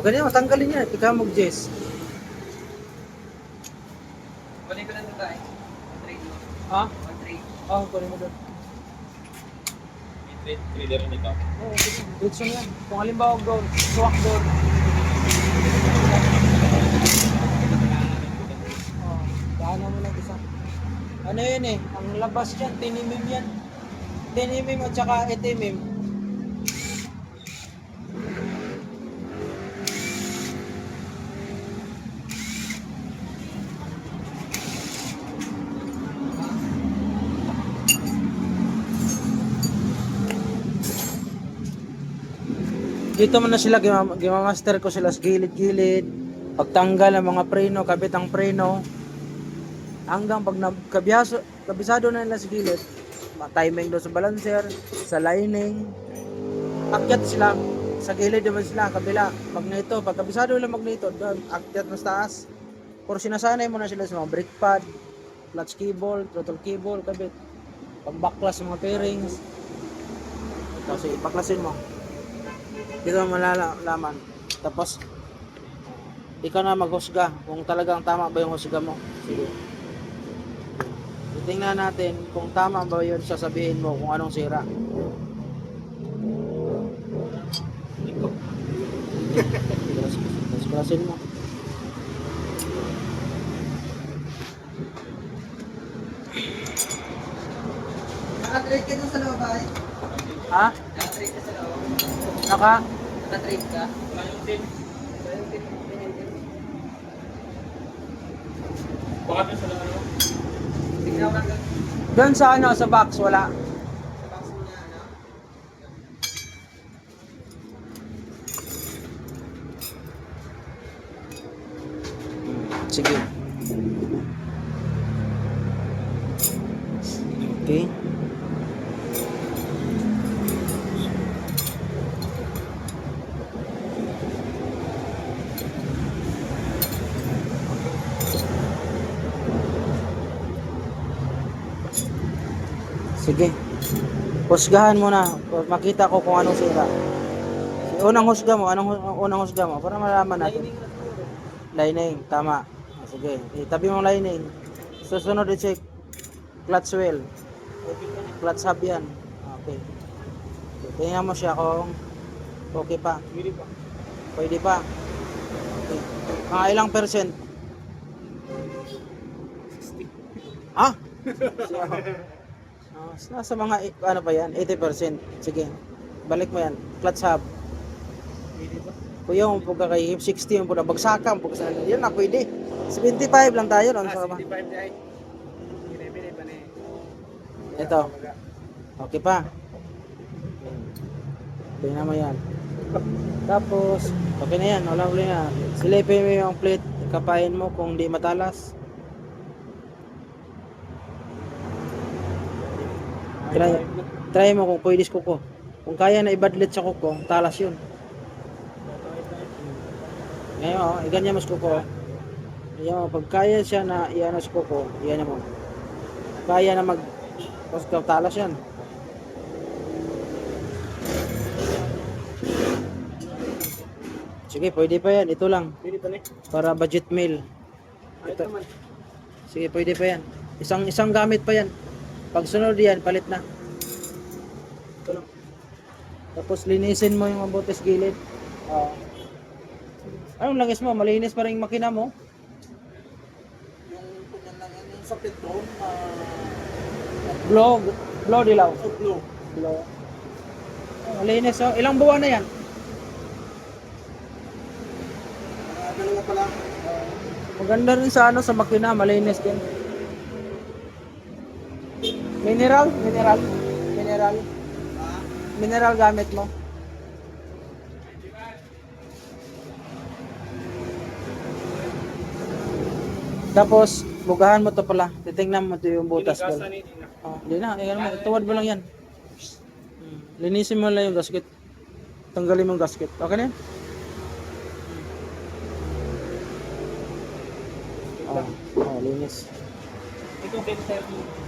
O ganyan, matanggalin yan. Ikaw mag-jess. Kunin ko na ito tayo. Trade. Ha? Trade. Oo, kunin mo doon. Trader ni ka. Oo, diretso yan. Kung halimbawa doon, suwak doon. Oh, daanan mo lang isa. Ano yun eh, ang labas yan, tinimim yan. Tinimim at saka itimim. Dito mo na sila, gima- gimamaster ko sila sa gilid-gilid. Pagtanggal ng mga preno, kabit ang preno. Hanggang pag nagkabiyaso, kabisado na nila sa gilid, ma-timing doon sa balancer, sa lining. Akyat sila, sa gilid naman sila, kabila, magneto. Pag kabisado nila magneto, doon, akyat mas taas. Pero sinasanay mo na sila sa mga brake pad, clutch cable, throttle cable, kabit. Pambaklas mga pairings. Kasi ipaklasin mo. Dito malalaman. Tapos, ikaw na maghusga kung talagang tama ba yung husga mo. Sige. Titingnan natin kung tama ba yun sasabihin mo kung anong sira. Tapos brasin mo. Naka-trade ka dun sa loob ay? Ha? Naka-trade ka sa loob. Naka? Naka-trade ka? Baka na sa? Tignan mo lang Doon sa ano, sa box, wala. sa box niya, ano? Sige. Okay. Sige. Husgahan mo na. Makita ko kung anong sira. Unang husga mo, anong unang husga mo para malaman natin. Lining, tama. Ah, Sige, itabi mo lining. Susunod i-check. Clutch well. Clutch hub yan. Okay. Tingnan mo siya kung okay pa. Hindi pa. Pwede pa. Okay. Mga ilang percent? Ah? Ah, nasa mga, ano pa yan? 80%. Sige. Balik mo yan. Clutch hub. Kuya, yung pagka kay 60, yung pagka bagsakan, pagka sa yan na pwede. 75 lang tayo. Sa ba? 65 di ay. Binibili pa ni. Ito. Okay pa. Tingnan mo yan. Tapos, okay na yan. Wala uli na. Silipin mo yung plate. Kapain mo kung di matalas. Try, try mo kung pwede sa kuko. Kung kaya na ibadlit sa kuko, talas yun. Ngayon, oh, iganyan mo sa kuko. Ngayon, mo, pag kaya siya na iyan sa kuko, iyan mo. Kaya na mag tapos talas yan. Sige, pwede pa yan. Ito lang. Hindi pa. Para budget meal. Ito. Sige, pwede pa yan. Isang isang gamit pa yan. Pag sunod yan, palit na. Ito lang. Tapos linisin mo yung mabuti sa gilid. Oo. Anong langis mo? Malinis pa rin yung makina mo. Yung kunyan lang yan, yung sa petrol, ah, Blow, blow dilaw. oh, blue. Blow. Oh, malinis oh. Ilang buwan na yan? Ah, dalawa pa lang. Maganda rin sa ano sa makina, malinis din. Mineral, mineral, mineral, mineral gamit mo. Tapos, bugahan mo to pala. Titingnan mo to yung butas ni Dina. Oh, hindi na, ano mo, tuwad mo lang yan. Linisin mo lang yung gasket. Tanggalin mo yung gasket. Okay na yan? Oh, oh, linis. Ito, filter mo.